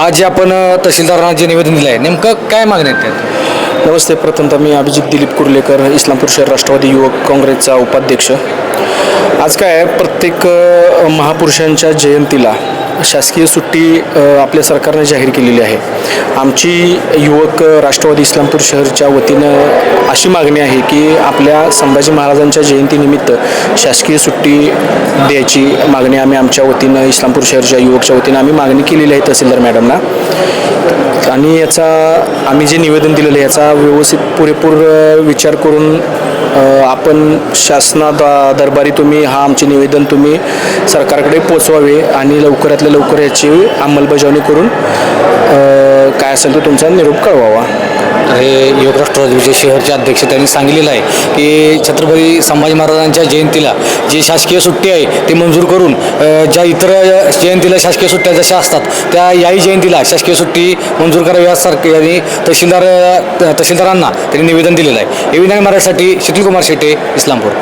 आज जे आपण तहसीलदारांना जे निवेदन दिलं आहे नेमकं काय मागणी आहेत त्यात? नमस्ते. प्रथमतः मी अभिजित दिलीप कुर्लेकर इस्लामपूर शहर राष्ट्रवादी युवक काँग्रेसचा उपाध्यक्ष. आज काय आहे, प्रत्येक अ, महापुरुषांच्या जयंतीला शासकीय सुट्टी आपल्या सरकारने जाहीर केलेली आहे. आमची युवक राष्ट्रवादी इस्लामपूर शहरच्या वतीनं अशी मागणी आहे की आपल्या संभाजी महाराजांच्या जयंतीनिमित्त शासकीय सुट्टी द्यायची मागणी आम्ही आमच्या वतीनं इस्लामपूर शहरच्या युवकच्या वतीनं आम्ही मागणी केलेली आहे तहसीलदार मॅडमना. आणि याचा आम्ही जे निवेदन दिलेलं आहे याचा व्यवस्थित पुरेपूर विचार करून आपण शासना दरबारी तुम्ही हा आमचे निवेदन तुम्ही सरकारकडे पोचवावे आणि लवकरातल्या लवकर याची अंमलबजावणी करून काय असेल तो तुमचा निरोप कळवावा. हे युवक विजय शहरचे अध्यक्ष त्यांनी सांगितलेलं आहे की छत्रपती संभाजी महाराजांच्या जयंतीला जी शासकीय सुट्टी आहे ती मंजूर करून ज्या इतर जयंतीला शासकीय सुट्ट्या जशा असतात त्या याही जयंतीला शासकीय सुट्टी मंजूर करावी यासारखे यांनी तहसीलदार तहसीलदारांना त्यांनी निवेदन दिलेलं आहे. एविनाय महाराजसाठी शिथिलकुमार शेटे इस्लामपूर.